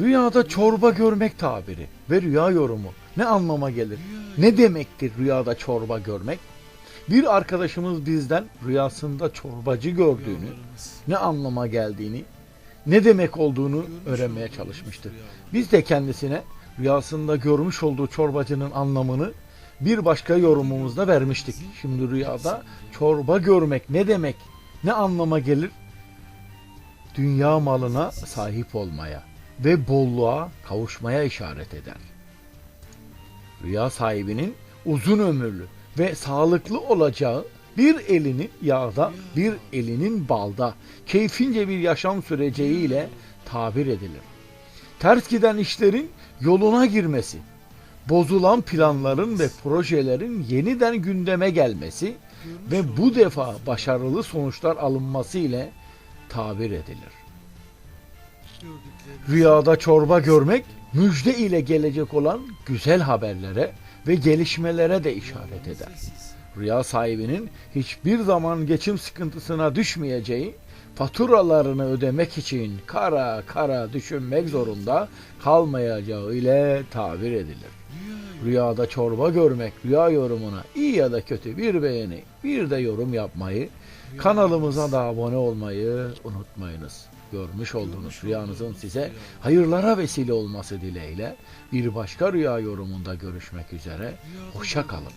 Rüyada çorba görmek tabiri ve rüya yorumu ne anlama gelir? Ne demektir rüyada çorba görmek? Bir arkadaşımız bizden rüyasında çorbacı gördüğünü, ne anlama geldiğini, ne demek olduğunu öğrenmeye çalışmıştı. Biz de kendisine rüyasında görmüş olduğu çorbacının anlamını bir başka yorumumuzda vermiştik. Şimdi rüyada çorba görmek ne demek, ne anlama gelir? Dünya malına sahip olmaya ve bolluğa kavuşmaya işaret eder. Rüya sahibinin uzun ömürlü ve sağlıklı olacağı bir elinin yağda, bir elinin balda, keyfince bir yaşam süreceğiyle tabir edilir. Ters giden işlerin yoluna girmesi, bozulan planların ve projelerin yeniden gündeme gelmesi ve bu defa başarılı sonuçlar alınması ile tabir edilir. Rüyada çorba görmek müjde ile gelecek olan güzel haberlere ve gelişmelere de işaret eder. Rüya sahibinin hiçbir zaman geçim sıkıntısına düşmeyeceği, faturalarını ödemek için kara kara düşünmek zorunda kalmayacağı ile tabir edilir. Rüyada çorba görmek rüya yorumuna iyi ya da kötü bir beğeni, bir de yorum yapmayı, kanalımıza da abone olmayı unutmayınız. Görmüş olduğunuz rüyanızın size hayırlara vesile olması dileğiyle bir başka rüya yorumunda görüşmek üzere. Hoşça kalın.